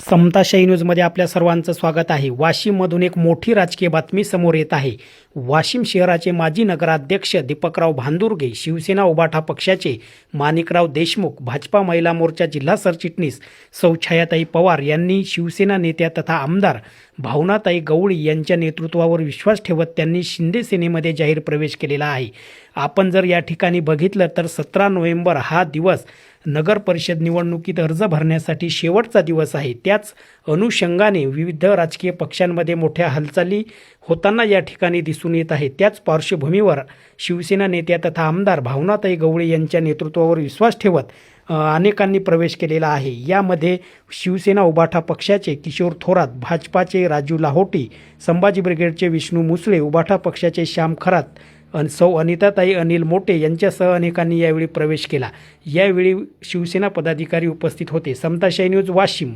समताशाही न्यूजमध्ये आपल्या सर्वांचं स्वागत आहे. वाशिममधून एक मोठी राजकीय बातमी समोर येत आहे. वाशिम शहराचे माजी नगराध्यक्ष दीपकराव भांदुर्गे शिवसेना उबाठा पक्षाचे माणिकराव देशमुख भाजपा महिला मोर्चा जिल्हा सरचिटणीस सौछायाताई पवार यांनी शिवसेना नेत्या तथा आमदार भावनाताई गवळी यांच्या नेतृत्वावर विश्वास ठेवत त्यांनी शिंदे सेनेमध्ये जाहीर प्रवेश केलेला आहे. आपण जर या ठिकाणी बघितलं तर सतरा नोव्हेंबर हा दिवस नगर परिषद निवडणुकीत अर्ज भरण्यासाठी शेवटचा दिवस आहे. त्याच अनुषंगाने विविध राजकीय पक्षांमध्ये मोठ्या हालचाली होताना या ठिकाणी दिसून येत आहे. त्याच पार्श्वभूमीवर शिवसेना नेत्या तथा आमदार भावनाताई गवळे यांच्या नेतृत्वावर विश्वास ठेवत अनेकांनी प्रवेश केलेला आहे. यामध्ये शिवसेना उबाठा पक्षाचे किशोर थोरात भाजपाचे राजू लाहोटी संभाजी ब्रिगेडचे विष्णू मुसळे उबाठा पक्षाचे श्याम खरात अन सौ अनिताताई अनिल मोटे यांच्यासह अनेकांनी यावेळी प्रवेश केला. यावेळी शिवसेना पदाधिकारी उपस्थित होते. समताशाही न्यूज वाशिम.